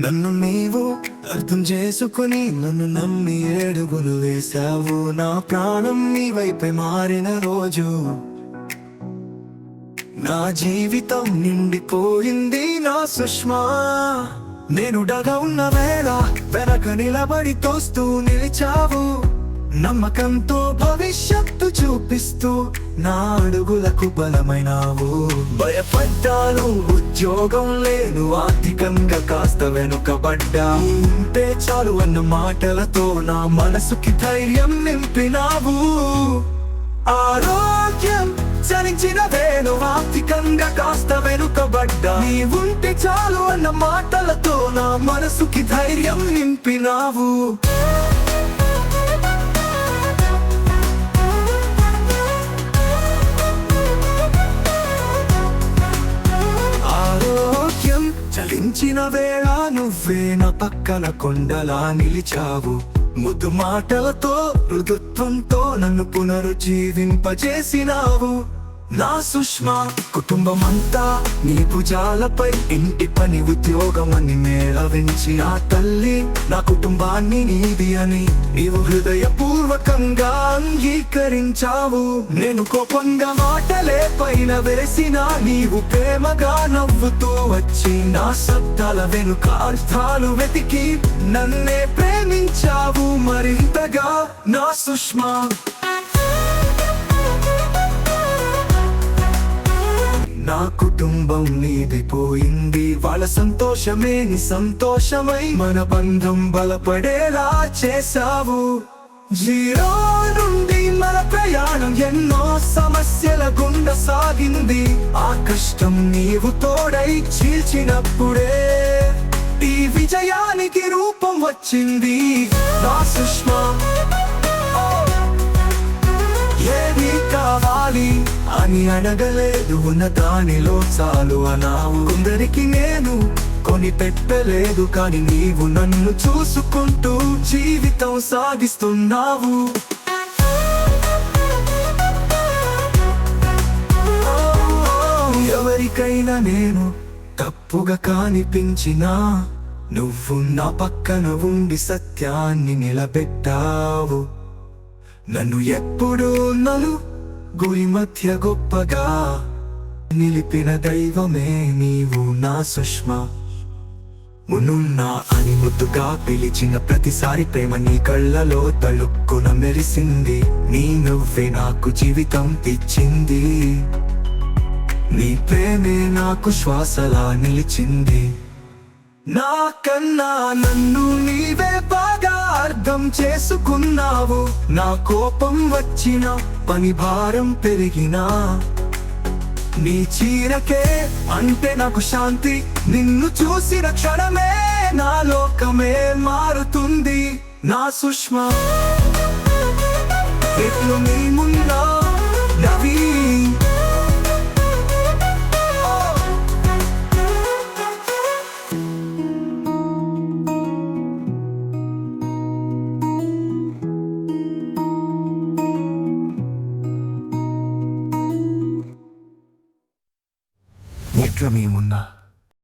నన్ను నీవు అర్థం చేసుకుని నన్ను నమ్మి ఏడుగులు వేశావు. నా ప్రాణం నీ వైపే మారిన రోజు. నా జీవితం నిండిపోయింది నా సుష్మా. నేను డగ ఉన్న వేళ వెనక నిలబడి తోస్తూ నిలిచావు. నమ్మకంతో భవిష్యత్తు చూపిస్తూ నా అడుగులకు బలమైనావు. భయపడ్డాను ఉద్యోగం లేను ఆర్థికంగా కాస్త వెనుకబడ్డా ఉంటే చాలు అన్న మాటలతో నా మనసుకి ధైర్యం నింపినావు. ఆరోగ్యం చరించిన వేణు ఆర్థికంగా కాస్త వెనుకబడ్డా నీ ఉంటే చాలు అన్న మాటలతో నా మనసుకి ధైర్యం నింపినావు. చలించిన వేళ నువ్వే నా పక్కన కొండలా నిలిచావు. ముద్దు మాటలతో మృదుత్వంతో నన్ను పునరుజ్జీవింపజేసినావు. నా సుష్మా కుటుంబం అంతా నీ భుజాలపై ఇంటి పని ఉద్యోగం అని మేళవించి నా తల్లి నా కుటుంబాన్ని నీది అని నీవు హృదయపూర్వకంగా అంగీకరించావు. నేను కోపంగా మాటలే పైన వేసిన నీవు ప్రేమగా నవ్వుతూ వచ్చి నా శబ్దాల వెనుక అర్థాలు వెతికి నన్నే ప్రేమించావు. మరింతగా నా సుష్మా నా కుటుంబం నీదిపోయింది వాళ్ళ సంతోషమే నీ సంతోషమై మన బంధం బలపడేలా చేశావు. జీరో నుండి మన ప్రయాణం ఎన్నో సమస్యల గుండా సాగింది. ఆ కష్టం నీవు తోడై చీల్చినప్పుడే ఈ విజయానికి రూపం వచ్చింది. నా సుష్మా కావాలి అని అడగలేదు ఉన్న దానిలో చాలు అనావు. కొందరికి నేను కొని పెట్టలేదు కానీ నీవు నన్ను చూసుకుంటూ జీవితం సాగిస్తున్నావు ఎవరికైనా నేను తప్పుగా కానిపించినా నువ్వు నా పక్కన ఉండి సత్యాన్ని నిలబెట్టావు. నన్ను ఎప్పుడు నలు గురి మధ్య గొప్పగా నిలిపిన దైవమే నీవు నా సుష్మ. మునున్నా అని ముద్దుగా పిలిచిన ప్రతిసారి ప్రేమ నీ కళ్ళలో తలుక్కున మెరిసింది. నీ నువ్వే నాకు జీవితం ఇచ్చింది నీ ప్రేమే నాకు శ్వాసలా నిలిచింది. నా కన్నా నన్ను అర్థం చేసుకున్నావు. నా కోపం వచ్చిన పని భారం పెరిగినా. నీ చీరకే అంటే నాకు శాంతి. నిన్ను చూసిన క్షణమే నా లోకమే మారుతుంది. నా సుష్మా ఎట్లు నీ ముందా ఎట్ల మేమున్నా